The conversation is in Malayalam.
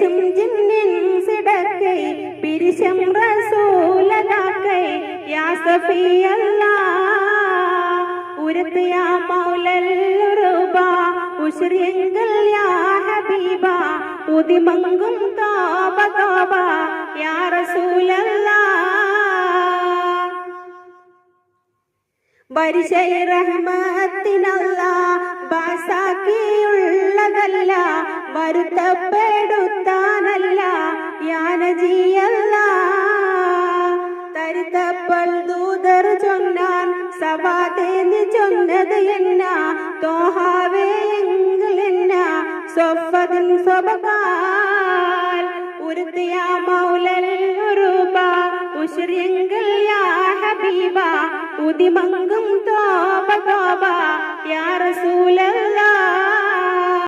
ഫിരിശും ജിന്നിൻ സിടക്കൈ പിരിശും റസൂലനാക്കൈ യാ സഫിയല്ല. ഉരത്ത് യാ മൗലൽ റുബ ഉശ്രിയങ്കൽ യാ ഹബീബ ഉദിമങ്കും തോബ തോബ യാ റസൂലല്ല. പരിശയ റഹ്മത്തിനല്ലാ വരുത്തപ്പെടുത്താനല്ല യാനജിയല്ല തരുത്തപ്പൾ ദൂതർ ചൊന്നാൻ സവാതേന്ന് ചൊന്നത് എന്ന? തോഹാവേ സ്വഫതിൻ സ്വബകാൽ ഉരുത്തിയ മൗലൽ ഉറുബ ഉശ്രിയെങ്കിൽ യാ ഹബീബ. ഉദിമങ്കും തോബ യാ